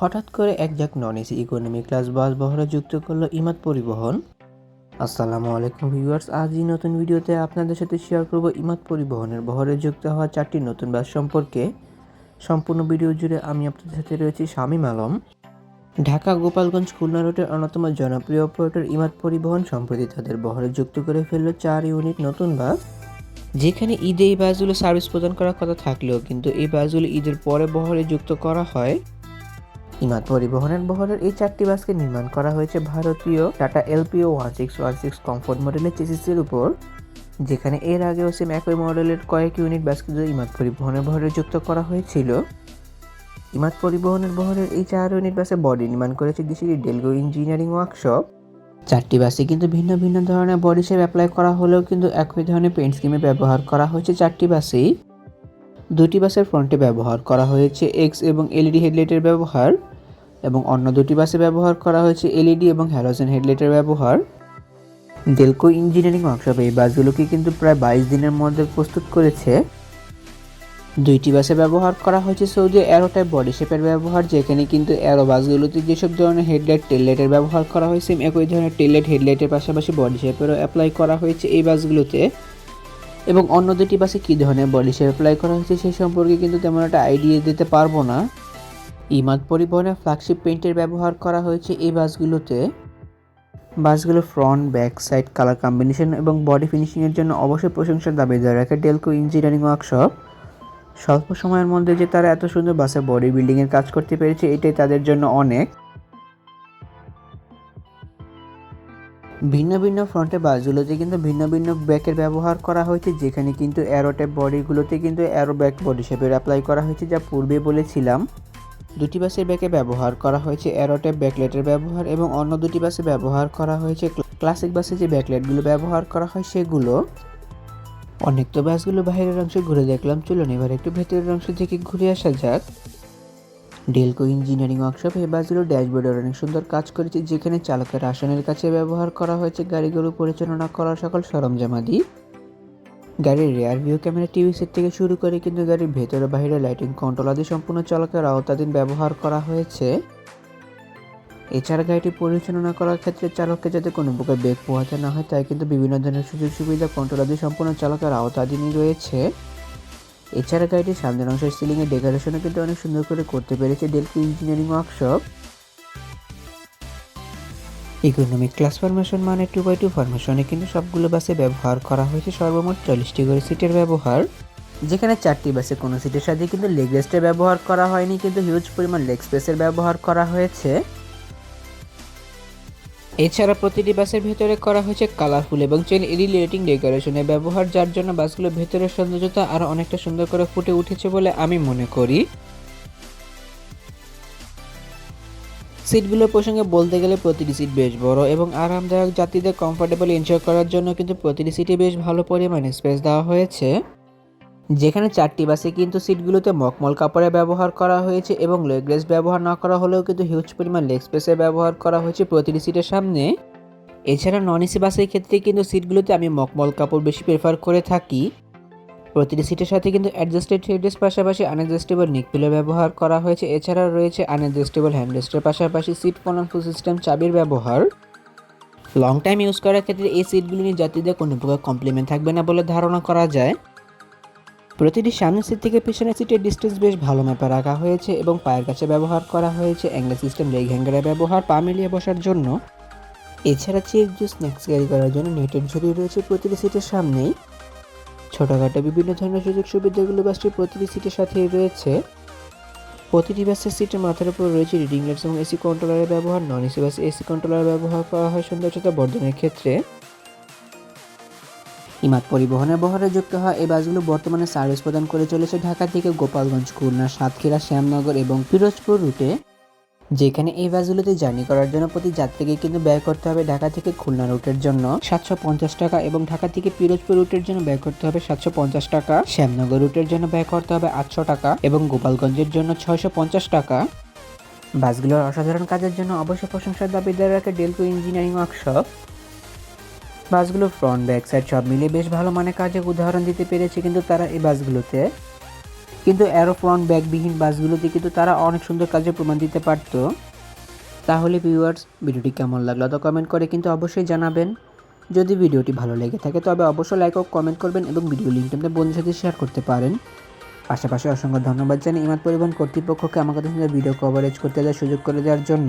হঠাৎ করে এক যাক non AC economy class bus বহরে যুক্ত করল ইমাদ পরিবহন। আসসালামু আলাইকুম ভিউয়ার্স আজ এই নতুন ভিডিওতে আপনাদের সাথে শেয়ার করব ইমাদ পরিবহনের বহরে যুক্ত হওয়া চারটি নতুন বাস সম্পর্কে। সম্পূর্ণ ভিডিও জুড়ে আমি আপনাদের সাথে রয়েছি শামীম আলম। ঢাকা গোপালগঞ্জ খুলনা রোডের অন্যতম জনপ্রিয় অপারেটর ইমাদ পরিবহন সম্প্রতি তাদের বহরে যুক্ত করে ফেলল চার ইউনিট নতুন বাস যেখানে ঈদে এই বাসগুলো সার্ভিস প্রদান করার কথা থাকলেও কিন্তু এই বাসগুলো ঈদের পরে বহরে যুক্ত করা হয়। ইমাদ পরিবহনের বহরের এই চারটি বাসকে নির্মাণ করা হয়েছে ভারতীয় Tata LPO one six one six comfort মডেলের চেসিসের উপর, যেখানে এর আগেও সেম একই মডেলের কয়েক ইউনিট বাসকে ইমাদ পরিবহনের বহরে যুক্ত করা হয়েছিল। ইমাদ পরিবহনের বহরের এই চার ইউনিট বাসে বডি নির্মাণ করেছে দেশের ডেলগো ইঞ্জিনিয়ারিং ওয়ার্কশপ। চারটি বাসে কিন্তু ভিন্ন ভিন্ন ধরনের বডি শেপ অ্যাপ্লাই করা হলেও কিন্তু একই ধরনের পেন্ট স্কিমে ব্যবহার করা হয়েছে চারটি বাসেই। দুটি বাসের ফ্রন্টে ব্যবহার করা হয়েছে এক্স এবং এলইডি হেডলাইটের ব্যবহার। এবং অন্য দুটি বাসে ব্যবহার করা হয়েছে এলইডি এবং হ্যালোজেন হেডলাইটের ব্যবহার। ডেলকো ইঞ্জিনিয়ারিং ওয়ার্কশপ এই বাসগুলোকে কিন্তু প্রায় বাইশ দিনের মধ্যে প্রস্তুত করেছে। দুইটি বাসে ব্যবহার করা হয়েছে সৌদি অ্যারো টাইপ বডি শেপের ব্যবহার, যেখানে কিন্তু অ্যারো বাসগুলোতে যেসব ধরনের হেডলাইট, টেললাইটের ব্যবহার করা হয়েছে একই ধরনের টেললাইট, হেডলাইটের পাশাপাশি বডি শেপেরও অ্যাপ্লাই করা হয়েছে এই বাসগুলোতে। এবং অন্য দুটি বাসে কী ধরনের বডি শেপ অ্যাপ্লাই করা হয়েছে সেই সম্পর্কে কিন্তু তেমন একটা আইডিয়া দিতে পারব না। ইমাদ পরিবহনের ফ্ল্যাগশিপ পেইন্টের ব্যবহার করা হয়েছে এই বাসগুলোতে। বাসগুলো front back side colour combination এবং বডি ফিনিশিংয়ের জন্য অবশ্যই প্রশংসার দাবি দাবিদার রাখে ডেলকো ইঞ্জিনিয়ারিং ওয়ার্কশপ স্বল্প সময়ের মধ্যে যে তারা এত সুন্দর বাসে বডি বিল্ডিংয়ের কাজ করতে পেরেছে, এটাই তাদের জন্য অনেক। ভিন্ন ভিন্ন ফ্রন্টে বাসগুলোতে কিন্তু ভিন্ন ভিন্ন ব্যাকের ব্যবহার করা হয়েছে, যেখানে কিন্তু অ্যারো বডিগুলোতে কিন্তু অ্যারো ব্যাক বডি শেপের অ্যাপ্লাই করা হয়েছে, যা পূর্বে বলেছিলাম। দুটি বাসের ব্যাকে ব্যবহার করা হয়েছে অ্যারো ব্যাকলেটের ব্যবহার এবং অন্য দুটি বাসে ব্যবহার করা হয়েছে ক্লাসিক বাসে যে ব্যাকলেটগুলো ব্যবহার করা হয় সেগুলো। অনেক তো বাসগুলো বাইরের অংশে ঘুরে দেখলাম, চলুন এবার একটু ভেতরের অংশ থেকে ঘুরে আসা যাক। ডেলকো ইঞ্জিনিয়ারিং ওয়ার্কশপ এই বাসগুলো ড্যাশবোর্ডের অনেক সুন্দর কাজ করেছে, যেখানে চালকের আসনের কাছে ব্যবহার করা হয়েছে, গাড়িগুলো পরিচালনা করার সকল সরঞ্জামাদি। গাড়ির rear view camera TV set থেকে শুরু করে কিন্তু গাড়ির ভেতরে বাইরে লাইটিং কন্ট্রোল আদি সম্পূর্ণ চালকের আওতাধীন ব্যবহার করা হয়েছে। এছাড়া গাড়িটি পরিচালনা করার ক্ষেত্রে চালককে যাতে কোনো প্রকার বেগ পোহাতে না হয়, তাই কিন্তু বিভিন্ন ধরনের সুযোগ সুবিধা কন্ট্রোল আদি সম্পূর্ণ চালকের আওতাধীনই রয়েছে। এছাড়া গাড়িটির সামনের অংশের সিলিংয়ের ডেকোরেশনও কিন্তু অনেক সুন্দর করে করতে পেরেছে ডেলকি engineering workshop economic class formation মানে টু বাই টু ফরমেশনে কিন্তু সবগুলো বাসে ব্যবহার করা হয়েছে সর্বমোট চল্লিশটি করে সিটের ব্যবহার। যেখানে চারটি বাসে কোনো সিটের সাথে কিন্তু লেগ রেস্টের ব্যবহার করা হয়নি, কিন্তু হিউজ পরিমাণ লেগ স্পেসের ব্যবহার করা হয়েছে। এছাড়া প্রতিটি বাসের ভেতরে করা হয়েছে কালারফুল এবং চেন রিলেটিং ডেকোরেশনের ব্যবহার, যার জন্য বাসগুলোর ভেতরের সৌন্দর্যতা আরও অনেকটা সুন্দর করে ফুটে উঠেছে বলে আমি মনে করি। সিটগুলোর প্রসঙ্গে বলতে গেলে প্রতিটি সিট বেশ বড় এবং আরামদায়ক। যাত্রীদের কমফোর্টেবল এনজয় করার জন্য কিন্তু প্রতিটি সিটে বেশ ভালো পরিমাণে স্পেস দেওয়া হয়েছে। যেখানে চারটি বাসে কিন্তু সিটগুলোতে মকমল কাপড়ের ব্যবহার করা হয়েছে এবং লেগ রেস ব্যবহার না করা হলেও কিন্তু হিউজ পরিমাণ লেগ স্পেসের ব্যবহার করা হয়েছে প্রতিটি সিটের সামনে। এছাড়া নন এসি বাসের ক্ষেত্রে কিন্তু সিটগুলোতে আমি মকমল কাপড় বেশি প্রেফার করে থাকি। প্রতিটি সিটের সাথে কিন্তু অ্যাডজাস্টেড হেডরেস্ট পাশাপাশি আনএডজাস্টেবল নিক পিলো ব্যবহার করা হয়েছে। এছাড়াও রয়েছে আনএডজাস্টেবল হ্যান্ডরেস্টের পাশাপাশি সিট কন্ট্রোল সিস্টেম চাবির ব্যবহার। লং টাইম ইউজ করার ক্ষেত্রে এই সিটগুলি নিয়ে যাত্রীদের কোনো প্রকার কমপ্লিমেন্ট থাকবে না বলে ধারণা করা যায়। প্রতিটি সামনের সিট থেকে পিছনের সিটের ডিস্টেন্স বেশ ভালো ম্যাপে রাখা হয়েছে এবং পায়ের কাছে ব্যবহার করা হয়েছে। অ্যাঙ্গেল সিস্টেম লেগ হ্যাঙ্গারের ব্যবহার পা মিলিয়ে বসার জন্য। এছাড়া চেক জুস স্ন্যাক্স ক্যারি করার জন্য নেটের ঝুড়ি রয়েছে প্রতিটি সিটের সামনেই। ছোটোখাটো বিভিন্ন ধরনের সুযোগ সুবিধাগুলো বাসটির প্রতিটি সিটের সাথেই রয়েছে। প্রতিটি বাসের সিটের মাথার উপর রয়েছে রিডিং লাইটস এবং এসি কন্ট্রোলারের ব্যবহার। নন এসি বাসে এসি কন্ট্রোলার ব্যবহার করা হয় সৌন্দর্যতা বর্ধনের ক্ষেত্রে। ইমাদ পরিবহনের বহরে যুক্ত হওয়া এই বাসগুলো বর্তমানে সার্ভিস প্রদান করে চলেছে ঢাকা থেকে গোপালগঞ্জ, খুলনা, সাতক্ষীরা, শ্যামনগর এবং পিরোজপুর রুটে যেখানে এই বাসগুলোতে জার্নি করার জন্য প্রতি যাত্রীকে কিন্তু ব্যয় করতে হবে ঢাকা থেকে খুলনা রুটের জন্য। সাতশো পঞ্চাশ টাকা এবং ঢাকা থেকে পিরোজপুর রুটের জন্য ব্যয় করতে হবে সাতশো পঞ্চাশ টাকা। শ্যামনগর রুটের জন্য ব্যয় করতে হবে আটশো টাকা এবং গোপালগঞ্জের জন্য ছয়শো পঞ্চাশ টাকা। বাসগুলোর অসাধারণ কাজের জন্য অবশ্য প্রশংসার দাবিদার রাখে ডেলকো ইঞ্জিনিয়ারিং ওয়ার্কশপ বাসগুলো ফ্রন্ট ব্যাক সাইড সব মিলিয়ে বেশ ভালো মানে কাজে উদাহরণ দিতে পেরেছে কিন্তু তারা এই বাসগুলোতে। কিন্তু অ্যারোফ্রন্ট ব্যাগবিহীন বাসগুলোতে কিন্তু তারা অনেক সুন্দর কাজে প্রমাণ দিতে পারতো। তাহলে ভিউয়ার্স ভিডিওটি কেমন লাগল তো কমেন্ট করে কিন্তু অবশ্যই জানাবেন। যদি ভিডিওটি ভালো লেগে থাকে, তবে অবশ্যই লাইক ও কমেন্ট করবেন এবং ভিডিও লিঙ্কটা আপনার বন্ধুদের সাথে শেয়ার করতে পারেন। পাশাপাশি অসংখ্য ধন্যবাদ জানাই ইমাদ পরিবহন কর্তৃপক্ষকে আমার ভিডিও কভারেজ করতে দেওয়ার সুযোগ করে দেওয়ার জন্য।